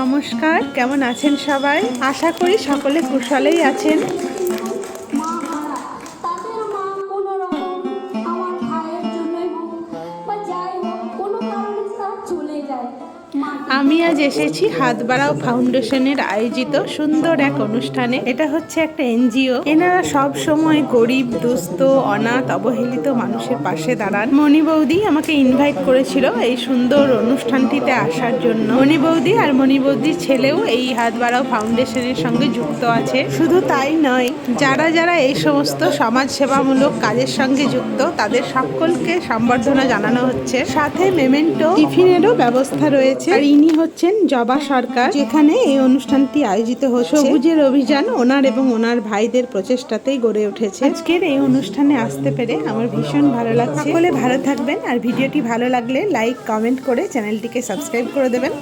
নমস্কার কেমন আছেন সবাই? আশা করি সকলে কুশলেই আছেন। চলে যায়। আমি আজ এসেছি হাত বাড়াও ফাউন্ডেশনের আয়োজিত সুন্দর এক অনুষ্ঠানে। এটা হচ্ছে একটা এনজিও। এনারা সব সময় গরিব, দুস্থ, অনাথ, অবহেলিত মানুষের পাশে দাঁড়ান। মণি বৌদি আমাকে ইনভাইট করেছিল এই সুন্দর অনুষ্ঠানটিতে আসার জন্য। মণি বৌদি আর মণি বৌদির ছেলেও এই হাত বাড়াও ফাউন্ডেশনের সঙ্গে যুক্ত আছে। শুধু তাই নয়, যারা যারা এই সমস্ত সমাজ সেবামূলক কাজের সঙ্গে যুক্ত, তাদের সকলকে সম্বর্ধনা জানানো হচ্ছে। সাথে মেমেন্টো, টিফিনেরও ব্যবস্থা রয়েছে আর ইনি হচ্ছেন জবা সরকার। যেখানে এই অনুষ্ঠানটি আয়োজিত হচ্ছে। সবুজের অভিযান ওনার এবং ওনার ভাইদের প্রচেষ্টাতেই গড়ে উঠেছে। আজকের এই অনুষ্ঠানে আসতে পেরে আমার ভীষণ ভালো লাগছে। সকলে ভালো থাকবেন আর ভিডিওটি ভালো লাগলে লাইক কমেন্ট করে চ্যানেলটিকে সাবস্ক্রাইব করে দেবেন।